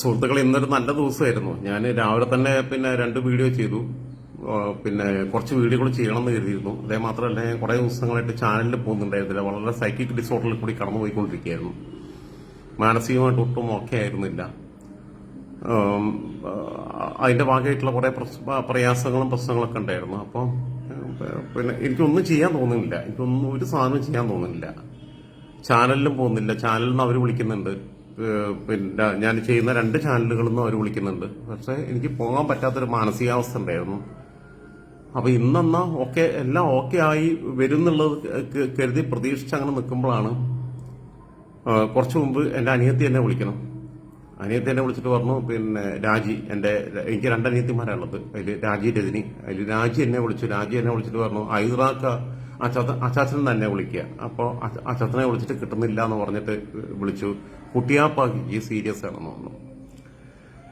സുഹൃത്തുക്കൾ ഇന്നൊരു നല്ല ദിവസമായിരുന്നു. ഞാൻ രാവിലെ തന്നെ പിന്നെ രണ്ട് വീഡിയോ ചെയ്തു. പിന്നെ കുറച്ച് വീഡിയോകൾ ചെയ്യണമെന്ന് കരുതിയിരുന്നു. അതേ മാത്രമല്ല ഞാൻ കുറേ ദിവസങ്ങളായിട്ട് ചാനലിൽ പോകുന്നുണ്ടായിരുന്നില്ല. വളരെ സൈക്കിക് ഡിസോർഡറിൽ കൂടി കടന്നുപോയിക്കൊണ്ടിരിക്കുകയായിരുന്നു. മാനസികമായിട്ട് ഒട്ടും ഓക്കെ ആയിരുന്നില്ല. അതിന്റെ ഭാഗമായിട്ടുള്ള കുറേ പ്രയാസങ്ങളും പ്രശ്നങ്ങളൊക്കെ ഉണ്ടായിരുന്നു. അപ്പം പിന്നെ എനിക്കൊന്നും ചെയ്യാൻ തോന്നുന്നില്ല. എനിക്കൊന്നും ഒരു സാധനം ചെയ്യാൻ തോന്നുന്നില്ല. ചാനലിലും പോകുന്നില്ല. ചാനലിൽ നിന്ന് അവർ വിളിക്കുന്നുണ്ട്. പിന്നെ ഞാൻ ചെയ്യുന്ന രണ്ട് ചാനലുകളിൽ നിന്നും അവർ വിളിക്കുന്നുണ്ട്. പക്ഷെ എനിക്ക് പോകാൻ പറ്റാത്തൊരു മാനസികാവസ്ഥ ഉണ്ടായിരുന്നു. അപ്പൊ ഇന്നെന്നാ ഓക്കെ എല്ലാം ഓക്കെ ആയി വരുന്നുള്ളത് കരുതി പ്രതീക്ഷിച്ച് അങ്ങനെ നിൽക്കുമ്പോഴാണ് കുറച്ചു മുമ്പ് എന്റെ അനിയത്തി എന്നെ വിളിക്കണം. അനിയത്തി എന്നെ വിളിച്ചിട്ട് പറഞ്ഞു പിന്നെ രാജി എന്റെ എനിക്ക് രണ്ട് അനിയത്തിമാരാണുള്ളത്. അതിൽ രാജി രജനി. അതിൽ രാജി എന്നെ വിളിച്ചു. രാജി എന്നെ വിളിച്ചിട്ട് പറഞ്ഞു ഐറാക്ക അച്ചാച്ചൻ തന്നെ വിളിക്കുക. അപ്പോൾ അച്ചാച്ചനെ വിളിച്ചിട്ട് കിട്ടുന്നില്ല എന്ന് പറഞ്ഞിട്ട് വിളിച്ചു. കുട്ടിയാപ്പാക്ക് ഈ സീരിയസ് ആണെന്ന് തോന്നുന്നു.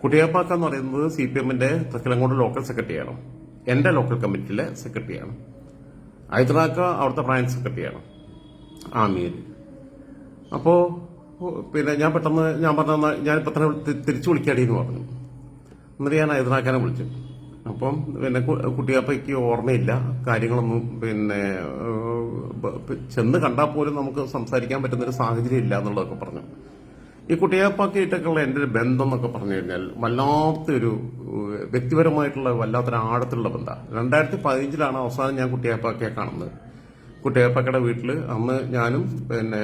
കുട്ടിയാപ്പാക്ക എന്ന് പറയുന്നത് സി പി എമ്മിന്റെ തൃക്കലങ്കോട് ലോക്കൽ സെക്രട്ടറിയാണ് എന്റെ ലോക്കൽ കമ്മിറ്റിയിലെ സെക്രട്ടറിയാണ് ഹൈദരാക്ക അവിടുത്തെ ബ്രാഞ്ച് സെക്രട്ടറിയാണ് ആമീർ അപ്പോ പിന്നെ ഞാൻ പെട്ടെന്ന് ഞാൻ പറഞ്ഞ ഞാനിപ്പോ തന്നെ തിരിച്ചു വിളിക്കാടി എന്ന് പറഞ്ഞു. എന്നിട്ട് ഞാൻ ഹൈദരാക്കാനെ വിളിച്ചു. അപ്പം പിന്നെ കുട്ടിയാപ്പയ്ക്ക് ഓർമ്മയില്ല. കാര്യങ്ങളൊന്നും പിന്നെ ചെന്ന് കണ്ടാൽ പോലും നമുക്ക് സംസാരിക്കാൻ പറ്റുന്നൊരു സാഹചര്യം ഇല്ല എന്നുള്ളതൊക്കെ പറഞ്ഞു. ഈ കുട്ടിയാപ്പാക്കിയിട്ടൊക്കെയുള്ള എന്റെ ഒരു ബന്ധം എന്നൊക്കെ പറഞ്ഞു കഴിഞ്ഞാൽ വല്ലാത്തൊരു വ്യക്തിപരമായിട്ടുള്ള വല്ലാത്തൊരു ആഴത്തിലുള്ള ബന്ധമാണ്. രണ്ടായിരത്തി പതിനഞ്ചിലാണ് അവസാനം ഞാൻ കുട്ടിയാപ്പാക്കിയെ കാണുന്നത്. കുട്ടിയാപ്പാക്കയുടെ വീട്ടിൽ അന്ന് ഞാനും പിന്നെ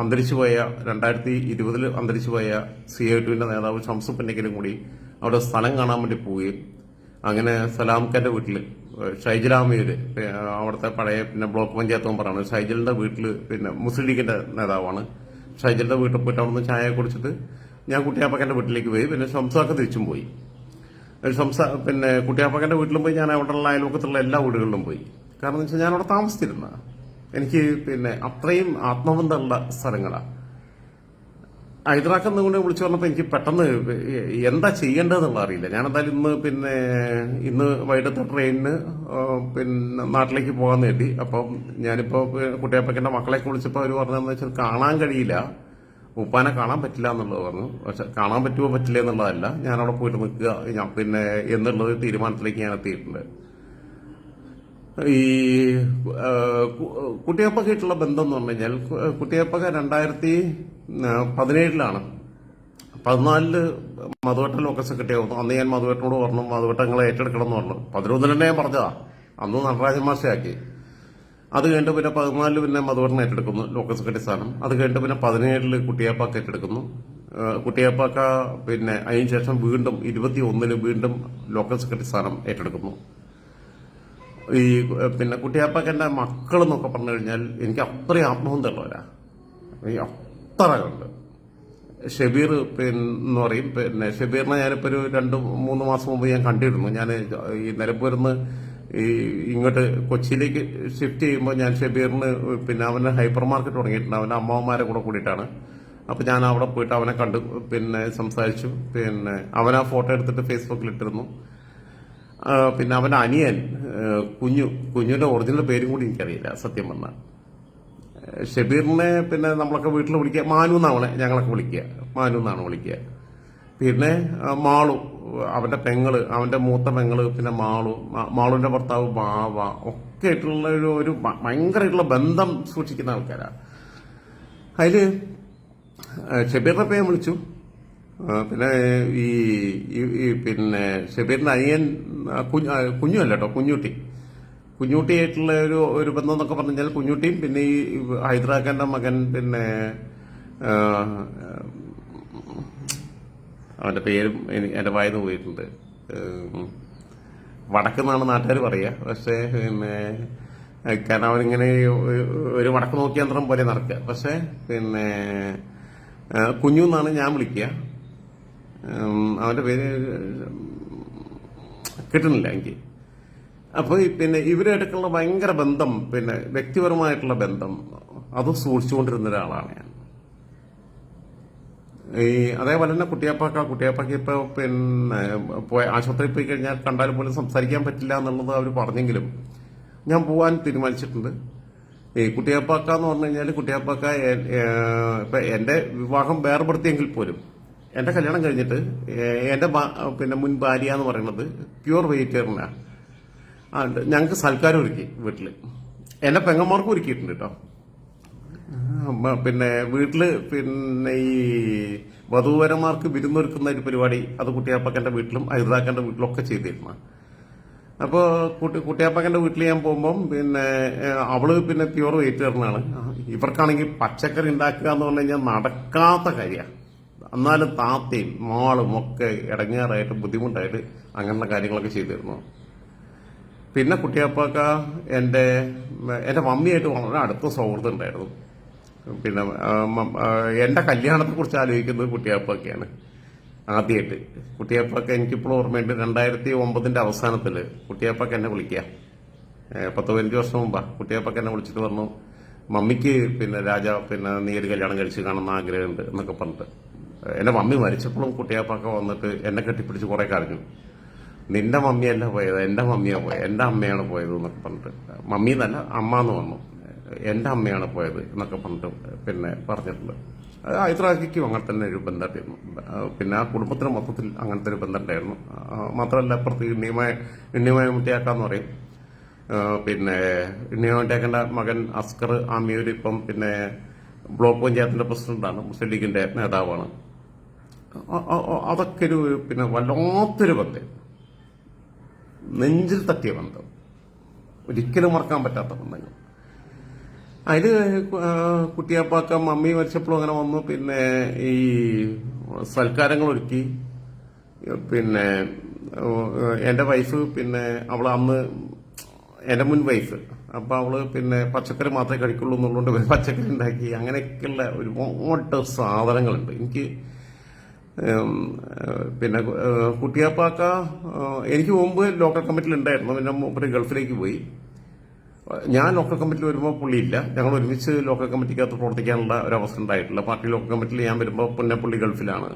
അന്തരിച്ചു പോയ രണ്ടായിരത്തി ഇരുപതിൽ അന്തരിച്ചു പോയ സി ഐ ടുവിന്റെ നേതാവ് ഷംസു കൂടി അവിടെ സ്ഥലം കാണാൻ വേണ്ടി പോവുകയും അങ്ങനെ സലാംഖന്റെ വീട്ടിൽ ഷൈജലാമയൂര് അവിടുത്തെ പഴയ പിന്നെ ബ്ലോക്ക് പഞ്ചായത്ത് മെമ്പറാണ്. ഷൈജലിന്റെ വീട്ടിൽ പിന്നെ മുസ്ലിം ലീഗിന്റെ നേതാവാണ്. ഷൈജലിന്റെ വീട്ടിൽ പോയിട്ട് അവിടെ നിന്ന് ചായ കുടിച്ചിട്ട് ഞാൻ കുട്ടിയാപ്പക്കന്റെ വീട്ടിലേക്ക് പോയി. പിന്നെ ഷംസാക്ക് തിരിച്ചും പോയി. സംസാ പിന്നെ കുട്ടിയാപ്പക്കന്റെ വീട്ടിലും പോയി ഞാൻ അവിടെയുള്ള അയൽവക്കത്തുള്ള എല്ലാ വീടുകളിലും പോയി. കാരണം എന്ന് വെച്ചാൽ ഞാൻ അവിടെ താമസിച്ചിരുന്ന എനിക്ക് പിന്നെ അത്രയും ആത്മബന്ധമുള്ള സ്ഥലങ്ങളാണ് ഹൈദരാബാദ് കൊണ്ട് വിളിച്ചു പറഞ്ഞപ്പോൾ എനിക്ക് പെട്ടെന്ന് എന്താ ചെയ്യേണ്ടതെന്നുള്ള അറിയില്ല. ഞാൻ എന്തായാലും ഇന്ന് പിന്നെ ഇന്ന് വൈകിട്ടത്തെ ട്രെയിനിന് പിന്നെ നാട്ടിലേക്ക് പോകാൻ വേണ്ടി. അപ്പം ഞാനിപ്പോ കുട്ടിയപ്പക്കന്റെ മക്കളെ വിളിച്ചപ്പോൾ അവർ പറഞ്ഞതെന്ന് വെച്ചാൽ കാണാൻ കഴിയില്ല. ഉപ്പാനെ കാണാൻ പറ്റില്ല എന്നുള്ളത് പറഞ്ഞു. പക്ഷെ കാണാൻ പറ്റുമോ പറ്റില്ല എന്നുള്ളതല്ല. ഞാൻ അവിടെ പോയിട്ട് നിൽക്കുക. പിന്നെ എന്നുള്ളത് തീരുമാനത്തിലേക്ക് ഞാൻ എത്തിയിട്ടുണ്ട്. ഈ കുട്ടിയപ്പക്കായിട്ടുള്ള ബന്ധം എന്ന് പറഞ്ഞു കഴിഞ്ഞാൽ കുട്ടിയപ്പക്ക രണ്ടായിരത്തി പതിനേഴിലാണ്. പതിനാലിൽ മധുവട്ട ലോക്കൽ സെക്രട്ടറി ആവുന്നു. അന്ന് ഞാൻ മധുവട്ടനോട് പറഞ്ഞു മധുവട്ടങ്ങളെ ഏറ്റെടുക്കണം എന്ന് പറഞ്ഞു. പതിനൊന്നിന് തന്നെ ഞാൻ പറഞ്ഞതാ. അന്ന് നടരാജൻ മാഷയാക്കി. അത് കഴിഞ്ഞിട്ട് പിന്നെ പതിനാലിൽ പിന്നെ മധുവട്ടൻ ഏറ്റെടുക്കുന്നു ലോക്കൽ സെക്രട്ടറി സ്ഥാനം. അത് കഴിഞ്ഞിട്ട് പിന്നെ പതിനേഴിൽ കുട്ടിയപ്പക്ക ഏറ്റെടുക്കുന്നു. കുട്ടിയപ്പാക്ക പിന്നെ അതിനുശേഷം വീണ്ടും ഇരുപത്തി ഒന്നിന് വീണ്ടും ലോക്കൽ സെക്രട്ടറി സ്ഥാനം ഏറ്റെടുക്കുന്നു. ഈ പിന്നെ കുട്ടിയാപ്പാക്കന്റെ മക്കൾ എന്നൊക്കെ പറഞ്ഞു കഴിഞ്ഞാൽ എനിക്ക് അത്രയും ആത്മബന്ധമുള്ളവരാ. ഈ അത്ര കണ്ട് ഷബീർ പിന്നെ പറയും പിന്നെ ഷബീറിനെ ഞാനിപ്പോ ഒരു രണ്ട് മൂന്ന് മാസം മുമ്പ് ഞാൻ കണ്ടിരുന്നു. ഞാൻ ഈ നിലമ്പൂരിന്ന് ഈ ഇങ്ങോട്ട് കൊച്ചിയിലേക്ക് ഷിഫ്റ്റ് ചെയ്യുമ്പോൾ ഞാൻ ഷബീറിന് പിന്നെ അവന് ഹൈപ്പർ മാർക്കറ്റ് തുടങ്ങിയിട്ടുണ്ട്. അവന്റെ അമ്മാവന്മാരെ കൂടെ കൂടിയിട്ടാണ്. അപ്പൊ ഞാൻ അവിടെ പോയിട്ട് അവനെ കണ്ടു പിന്നെ സംസാരിച്ചു. പിന്നെ അവൻ ആ ഫോട്ടോ എടുത്തിട്ട് ഫേസ്ബുക്കിൽ ഇട്ടിരുന്നു പിന്നെ അവന്റെ അനിയൻ കുഞ്ഞു കുഞ്ഞുവിന്റെ ഒറിജിനൽ പേരും കൂടി എനിക്കറിയില്ല സത്യം പറഞ്ഞാൽ. ഷബീറിനെ പിന്നെ നമ്മളൊക്കെ വീട്ടിൽ വിളിക്കുക. മാനു എന്നാണ് ഞങ്ങളൊക്കെ വിളിക്കുക. മാനു എന്നാണ് വിളിക്കുക. പിന്നെ മാളു അവന്റെ പെങ്ങൾ അവന്റെ മൂത്ത പെങ്ങൾ പിന്നെ മാളു മാളുവിന്റെ ഭർത്താവ് ബാവ ഒക്കെ ആയിട്ടുള്ള ഒരു ഒരു ഭയങ്കരമായിട്ടുള്ള ബന്ധം സൂക്ഷിക്കുന്ന ആൾക്കാരാണ് അതിൽ ആ, ഷബീറിനെ പേര് വിളിച്ചു. പിന്നെ ഈ ഈ- പിന്നെ ഷബീറിന്റെ അനിയൻ കുഞ്ഞു കുഞ്ഞുമല്ല കേട്ടോ കുഞ്ഞുട്ടി. കുഞ്ഞുട്ടിയായിട്ടുള്ള ഒരു ഒരു ബന്ധം എന്നൊക്കെ പറഞ്ഞു കഴിഞ്ഞാൽ കുഞ്ഞുട്ടിയും പിന്നെ ഈ ഹൈദരാഖാന്റെ മകൻ പിന്നെ അവന്റെ പേരും എനി- എന്റെ വായന്ന് പോയിട്ടുണ്ട്. വടക്കെന്നാണ് നാട്ടുകാർ പറയുക പക്ഷേ പിന്നെ കാരണം അവനിങ്ങനെ ഒരു വടക്ക് നോക്കിയന്ത്രം പോലെ നടക്കുക. പക്ഷേ പിന്നെ കുഞ്ഞു എന്നാണ് ഞാൻ വിളിക്കുക. അവന്റെ പേര് കിട്ടുന്നില്ല എനിക്ക്. അപ്പോൾ പിന്നെ ഇവരായിട്ടൊക്കെയുള്ള ഭയങ്കര ബന്ധം പിന്നെ വ്യക്തിപരമായിട്ടുള്ള ബന്ധം അത് സൂക്ഷിച്ചുകൊണ്ടിരുന്ന ഒരാളാണ് ഞാൻ. ഈ അതേപോലെ തന്നെ കുട്ടിയാപ്പാക്ക കുട്ടിയാപ്പാക്ക് ഇപ്പൊ പിന്നെ പോയ ആശുപത്രിയിൽ പോയി കഴിഞ്ഞാൽ കണ്ടാൽ പോലും സംസാരിക്കാൻ പറ്റില്ല എന്നുള്ളത് അവർ പറഞ്ഞെങ്കിലും ഞാൻ പോകാൻ തീരുമാനിച്ചിട്ടുണ്ട്. ഈ കുട്ടിയാപ്പാക്ക എന്ന് പറഞ്ഞു കഴിഞ്ഞാൽ കുട്ടിയാപ്പാക്ക ഇപ്പം എന്റെ വിവാഹം വേർപെടുത്തിയെങ്കിൽ പോലും എന്റെ കല്യാണം കഴിഞ്ഞിട്ട് എന്റെ പിന്നെ മുൻ ഭാര്യ എന്ന് പറയുന്നത് പ്യുവർ വെജിറ്റേറിയനാണ് ആ. ഞങ്ങൾക്ക് സൽക്കാരം ഒരുക്കി വീട്ടിൽ. എന്റെ പെങ്ങന്മാർക്കും ഒരുക്കിയിട്ടുണ്ട് കേട്ടോ പിന്നെ വീട്ടിൽ പിന്നെ ഈ വധൂവരന്മാർക്ക് വിരുന്നൊരുക്കുന്ന ഒരു പരിപാടി അത് കുട്ടിയാപ്പക്കന്റെ വീട്ടിലും ഹൈദരാക്കന്റെ വീട്ടിലും ഒക്കെ ചെയ്തിരുന്നു. അപ്പോൾ കുട്ടി കുട്ടിയാപ്പക്കന്റെ വീട്ടിൽ ഞാൻ പോകുമ്പം പിന്നെ അവൾ പിന്നെ പ്യുവർ വെജിറ്റേറിയനാണ്. ഇവർക്കാണെങ്കിൽ പച്ചക്കറി ഉണ്ടാക്കുക എന്ന് പറഞ്ഞു കഴിഞ്ഞാൽ നടക്കാത്ത കാര്യമാണ് എന്നാലും താത്തയും മാളും ഒക്കെ ഇടങ്ങേറായിട്ട് ബുദ്ധിമുട്ടായിട്ട് അങ്ങനെയുള്ള കാര്യങ്ങളൊക്കെ ചെയ്തിരുന്നു. പിന്നെ കുട്ടിയപ്പൊക്കെ എന്റെ എന്റെ മമ്മിയായിട്ട് വളരെ അടുത്ത സൗഹൃദം ഉണ്ടായിരുന്നു. പിന്നെ എന്റെ കല്യാണത്തെ കുറിച്ച് ആലോചിക്കുന്നത് കുട്ടിയപ്പൊക്കെയാണ് ആദ്യമായിട്ട് കുട്ടിയപ്പൊക്കെ എനിക്കിപ്പോൾ ഓർമ്മയുണ്ട് രണ്ടായിരത്തി ഒമ്പതിന്റെ അവസാനത്തിൽ കുട്ടിയപ്പൊക്കെ എന്നെ വിളിക്കുക. പത്ത് പതിനഞ്ച് വർഷം മുമ്പാ കുട്ടിയപ്പൊക്കെ എന്നെ വിളിച്ചിട്ട് പറഞ്ഞു മമ്മിക്ക് പിന്നെ രാജ പിന്നെ നീ ഒരു കല്യാണം കഴിച്ച് കാണുന്ന ആഗ്രഹമുണ്ട് എന്നൊക്കെ പറഞ്ഞിട്ട്. എന്റെ മമ്മി മരിച്ചപ്പോഴും കുട്ടിയാപ്പൊക്കെ വന്നിട്ട് എന്നെ കെട്ടിപ്പിടിച്ച് കുറെ കരഞ്ഞു. നിന്റെ മമ്മിയല്ല പോയത്? എന്റെ മമ്മിയാ പോയത്? എന്റെ അമ്മയാണ് പോയത് എന്നൊക്കെ പറഞ്ഞിട്ട്. മമ്മി എന്നല്ല അമ്മ എന്ന് പറഞ്ഞു എന്റെ അമ്മയാണ് പോയത് എന്നൊക്കെ പറഞ്ഞിട്ട് പിന്നെ പറഞ്ഞിട്ടുണ്ട്. ഹൈദരാബാദിക്കും അങ്ങനെ തന്നെ ഒരു ബന്ധമായിരുന്നു പിന്നെ ആ കുടുംബത്തിന് മൊത്തത്തിൽ അങ്ങനത്തെ ഒരു ബന്ധം ഉണ്ടായിരുന്നു മാത്രമല്ല അപ്പുറത്ത് ഇണ്ണിയുമായ ഇണ്ണിയുമായ മുട്ടിയാക്കാന്ന് പറയും. പിന്നെ മുട്ടിയാക്കന്റെ മകൻ അസ്കർ ആമിയൂർ ഇപ്പം പിന്നെ ബ്ലോക്ക് പഞ്ചായത്തിന്റെ പ്രസിഡന്റാണ് മുസ്ലിം ലീഗിന്റെ നേതാവാണ്. അതൊക്കെ ഒരു പിന്നെ വല്ലാത്തൊരു ബന്ധം. നെഞ്ചിൽ തട്ടിയ ബന്ധം. ഒരിക്കലും മറക്കാൻ പറ്റാത്ത ബന്ധങ്ങൾ. അതിൽ കുട്ടിയപ്പാക്ക മമ്മി മരിച്ചപ്പോഴും അങ്ങനെ വന്നു. പിന്നെ ഈ സൽക്കാരങ്ങൾ ഒരുക്കി. പിന്നെ എന്റെ വൈഫ് പിന്നെ അവൾ അന്ന് എന്റെ മുൻ വൈഫ്. അപ്പോൾ അവൾ പിന്നെ പച്ചക്കറി മാത്രമേ കഴിക്കുള്ളൂ എന്നുള്ളതുകൊണ്ട് പച്ചക്കറി ഉണ്ടാക്കി. അങ്ങനെയൊക്കെയുള്ള ഒരുപാട് സാധനങ്ങളുണ്ട്. എനിക്ക് പിന്നെ കുട്ടിയാപ്പാക്ക എനിക്ക് മുമ്പ് ലോക്കൽ കമ്മിറ്റിയിൽ ഉണ്ടായിരുന്നു. പിന്നെ മൂപ്പര് ഗൾഫിലേക്ക് പോയി. ഞാൻ ലോക്കൽ കമ്മിറ്റിയിൽ വരുമ്പോൾ പുള്ളിയില്ല. ഞങ്ങൾ ഒരുമിച്ച് ലോക്കൽ കമ്മിറ്റിക്കകത്ത് പ്രവർത്തിക്കാനുള്ള ഒരു അവസരം ഉണ്ടായിട്ടില്ല. പാർട്ടി ലോക്കൽ കമ്മിറ്റിയിൽ ഞാൻ വരുമ്പോൾ പിന്നെ പുള്ളി ഗൾഫിലാണ്.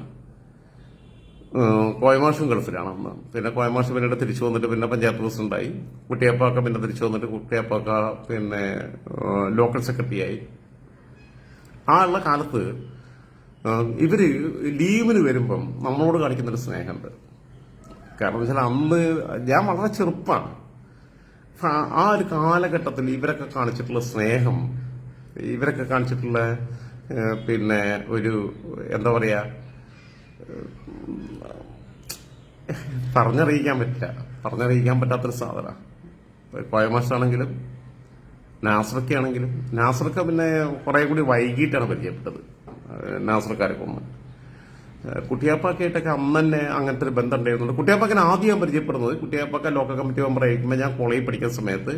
കോയമാഷും ഗൾഫിലാണ് അന്ന്. പിന്നെ കോയമാഷ് പിന്നീട് തിരിച്ചു വന്നിട്ട് പിന്നെ പഞ്ചായത്ത് പ്രസിഡന്റായി കുട്ടിയപ്പാക്ക പിന്നെ തിരിച്ചു വന്നിട്ട് കുട്ടിയപ്പാക്ക പിന്നെ ലോക്കൽ സെക്രട്ടറിയായി ആ ഉള്ള കാലത്ത് ഇവർ ലീവിന് വരുമ്പം നമ്മളോട് കാണിക്കുന്നൊരു സ്നേഹമുണ്ട്. കാരണം വെച്ചാൽ അന്ന് ഞാൻ വളരെ ചെറുപ്പമാണ് ആ- ഒരു കാലഘട്ടത്തിൽ ഇവരൊക്കെ കാണിച്ചിട്ടുള്ള സ്നേഹം ഇവരൊക്കെ കാണിച്ചിട്ടുള്ള പിന്നെ ഒരു എന്താ പറയാ പറഞ്ഞറിയിക്കാൻ പറ്റില്ല. പറഞ്ഞറിയിക്കാൻ പറ്റാത്തൊരു സാധന. കോയമാഷാണെങ്കിലും നാസറക്കാണെങ്കിലും നാസറക്ക പിന്നെ കുറെ കൂടി വൈകിട്ടാണ് പരിചയപ്പെട്ടത്. കൊന്ന്. ഏഹ് കുട്ടിയാപ്പാക്കായിട്ടൊക്കെ അന്ന് തന്നെ അങ്ങനത്തെ ഒരു ബന്ധം ഉണ്ടായിരുന്നുണ്ട്. കുട്ടിയാപ്പാക്കനെ ആദ്യം ഞാൻ പരിചയപ്പെടുന്നത് കുട്ടിയാപ്പാക്ക ലോക്കൽ കമ്മിറ്റി മെമ്പർ ആയിരിക്കുമ്പോൾ ഞാൻ കോളേജിൽ പഠിക്കുന്ന സമയത്ത്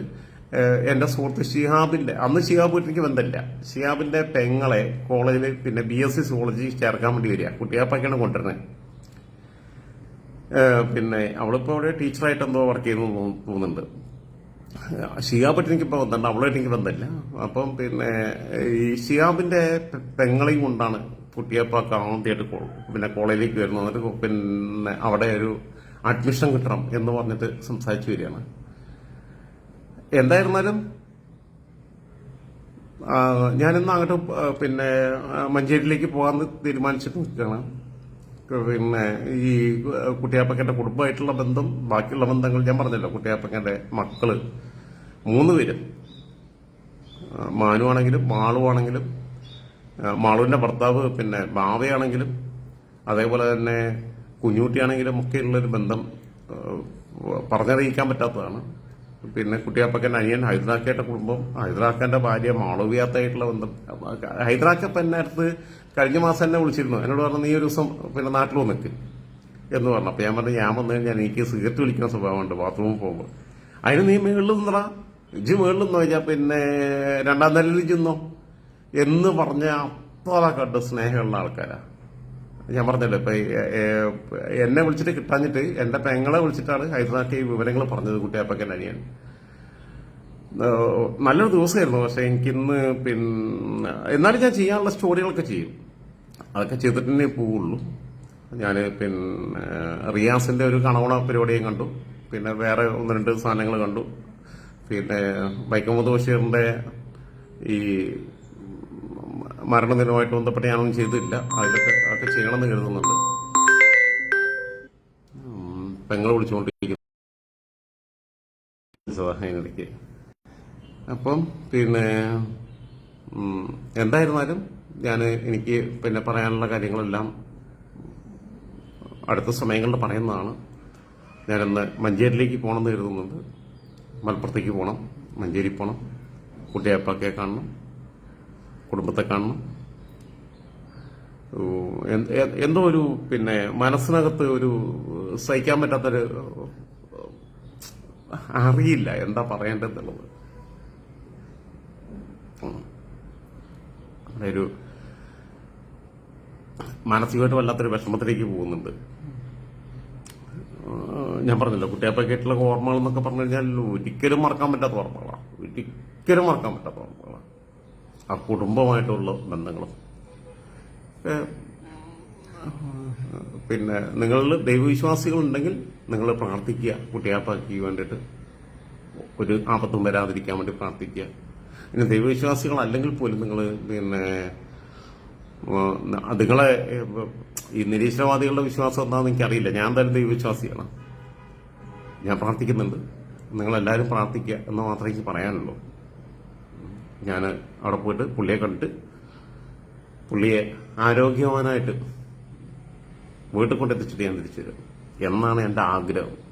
എന്റെ സുഹൃത്ത് ഷിഹാബിന്റെ അന്ന് ഷിഹാബ് എനിക്ക് ബന്ധമില്ല. ഷിഹാബിന്റെ പെങ്ങളെ കോളേജിൽ പിന്നെ ബി എസ് സി സുവോളജി ചേർക്കാൻ വേണ്ടി വരിക. കുട്ടിയാപ്പാക്കാണ് കൊണ്ടുവരുന്നത്. പിന്നെ അവളിപ്പോ അവിടെ ടീച്ചറായിട്ട് എന്തോ വർക്ക് ചെയ്യുന്നു തോന്നുന്നുണ്ട്. ഷിയാബായിട്ട് എനിക്ക് ബന്ധമുണ്ട് അവളായിട്ട് എനിക്ക് ബന്ധമില്ല. അപ്പം പിന്നെ ഈ ഷിയാബിന്റെ പെങ്ങളെയും കൊണ്ടാണ് കുട്ടിയപ്പ ആദ്യമായിട്ട് പിന്നെ കോളേജിലേക്ക് വരുന്നത്. എന്നിട്ട് പിന്നെ അവിടെ ഒരു അഡ്മിഷൻ കിട്ടണം എന്ന് പറഞ്ഞിട്ട് സംസാരിച്ചു വരികയാണ്. എന്തായിരുന്നാലും ഞാനിന്ന് അങ്ങോട്ട് പിന്നെ മഞ്ചേരിയിലേക്ക് പോകാമെന്ന് തീരുമാനിച്ചിട്ട് നിൽക്കുകയാണ്. പിന്നെ ഈ കുട്ടിയാപ്പക്കന്റെ കുടുംബമായിട്ടുള്ള ബന്ധം ബാക്കിയുള്ള ബന്ധങ്ങൾ ഞാൻ പറഞ്ഞല്ലോ കുട്ടിയാപ്പക്കന്റെ മക്കൾ. മൂന്ന് പേരും. മാനുവാണെങ്കിലും മാനു ആണെങ്കിലും മാളു ആണെങ്കിലും ആ, മാളുവിന്റെ ഭർത്താവ് പിന്നെ ബാവയാണെങ്കിലും അതേപോലെ തന്നെ കുഞ്ഞുകുട്ടിയാണെങ്കിലും ഒക്കെ ഉള്ളൊരു ബന്ധം പറഞ്ഞറിയിക്കാൻ പറ്റാത്തതാണ്. പിന്നെ കുട്ടിയാപ്പക്കൻ അനിയൻ ഹൈദരാക്കയുടെ കുടുംബം ഹൈദരാക്കന്റെ ഭാര്യ മാളവിയാത്തായിട്ടുള്ള ബന്ധം. ഹൈദരാക്ക അടുത്ത് കഴിഞ്ഞ മാസം എന്നെ വിളിച്ചിരുന്നു. എന്നോട് പറഞ്ഞു നീ ഒരു ദിവസം പിന്നെ നാട്ടിൽ വന്നിട്ട് എന്ന് പറഞ്ഞു. അപ്പൊ ഞാൻ പറഞ്ഞു ഞാൻ വന്നു കഴിഞ്ഞാൽ എനിക്ക് സിഗരറ്റ് വിളിക്കുന്ന സ്വഭാവമുണ്ട് ബാത്റൂമിൽ പോകുമ്പോൾ. അതിന് നീ മേളിൽ നിന്നടാ. ഇജ് മേളിൽ നിന്ന്? കഴിഞ്ഞാൽ പിന്നെ രണ്ടാം നിലയിൽ ചെന്നോ എന്ന് പറഞ്ഞ അത്ര കണ്ട് സ്നേഹമുള്ള ആൾക്കാരാ. ഞാൻ പറഞ്ഞല്ലോ ഇപ്പൊ എന്നെ വിളിച്ചിട്ട് കിട്ടാഞ്ഞിട്ട് എന്റെ പെങ്ങളെ വിളിച്ചിട്ടാണ് ഹൈദരാബാദ് ഈ വിവരങ്ങൾ പറഞ്ഞത് കുട്ടിയപ്പൊക്കെ അനിയൻ. നല്ലൊരു ദിവസമായിരുന്നു. പക്ഷെ എനിക്കിന്ന് പിന്നെ എന്നാലും ഞാൻ ചെയ്യാനുള്ള സ്റ്റോറികളൊക്കെ ചെയ്യും. അതൊക്കെ ചെയ്തിട്ട് പോവുള്ളൂ. ഞാൻ പിന്നെ റിയാസിന്റെ ഒരു കണവണ പരിപാടിയും കണ്ടു. പിന്നെ വേറെ ഒന്ന് രണ്ട് സാധനങ്ങൾ കണ്ടു. പിന്നെ വൈക്കമുദ് ബഷീറിന്റെ ഈ മരണദിനവുമായിട്ട് ബന്ധപ്പെട്ട് ഞാനൊന്നും ചെയ്തില്ല അതിലൊക്കെ അതൊക്കെ ചെയ്യണമെന്ന് കരുതുന്നുണ്ട്. പെങ്ങൾ വിളിച്ചുകൊണ്ടിരിക്കുന്നു. അപ്പം പിന്നെ എന്തായിരുന്നാലും ഞാൻ എനിക്ക് പിന്നെ പറയാനുള്ള കാര്യങ്ങളെല്ലാം അടുത്ത സമയങ്ങളിൽ പറയുന്നതാണ്. ഞാനിന്ന് മഞ്ചേരിയിലേക്ക് പോകണമെന്ന് കരുതുന്നുണ്ട്. മലപ്പുറത്തേക്ക് പോകണം. മഞ്ചേരി പോകണം. കുട്ടിയപ്പാക്കെ കാണണം. കുടുംബത്തെ കാണണം. എന്തോ ഒരു പിന്നെ മനസ്സിനകത്ത് ഒരു സഹിക്കാൻ പറ്റാത്തൊരു അറിയില്ല എന്താ പറയേണ്ടതെന്നുള്ളത്. അതൊരു മാനസികമായിട്ട് വല്ലാത്തൊരു വിഷമത്തിലേക്ക് പോകുന്നുണ്ട്. ഞാൻ പറഞ്ഞല്ലോ കുട്ടിയപ്പക്കേട്ടുള്ള ഓർമ്മകൾ എന്നൊക്കെ പറഞ്ഞു കഴിഞ്ഞാൽ ഒരിക്കലും മറക്കാൻ പറ്റാത്ത ഓർമ്മകളാണ് ഒരിക്കലും മറക്കാൻ പറ്റാത്ത ഓർമ്മകളാണ് ആ കുടുംബമായിട്ടുള്ള ബന്ധങ്ങളും. പിന്നെ നിങ്ങളിൽ ദൈവവിശ്വാസികളുണ്ടെങ്കിൽ നിങ്ങൾ പ്രാർത്ഥിക്കുക കുട്ടിയാപ്പാക്ക് വേണ്ടിയിട്ട് ഒരു ആപത്തും വരാതിരിക്കാൻ വേണ്ടി പ്രാർത്ഥിക്കുക. പിന്നെ ദൈവവിശ്വാസികളല്ലെങ്കിൽ പോലും നിങ്ങൾ പിന്നെ ആ, നിങ്ങളെ ഈ നിരീശ്വരവാദികളുടെ വിശ്വാസം എന്താണെന്ന് എനിക്കറിയില്ല. ഞാൻ എന്തായാലും ദൈവവിശ്വാസിയാണ് ഞാൻ പ്രാർത്ഥിക്കുന്നുണ്ട്. നിങ്ങളെല്ലാവരും പ്രാർത്ഥിക്കുക എന്ന് മാത്രമേ എനിക്ക് പറയാനുള്ളൂ. ഞാൻ അവിടെ പോയിട്ട് പുള്ളിയെ കണ്ടിട്ട് പുള്ളിയെ ആരോഗ്യവാനായിട്ട് വീട്ടിൽ കൊണ്ടെത്തിച്ചിട്ട് ഞാൻ തിരിച്ചു വരും എന്നാണ് എന്റെ ആഗ്രഹം.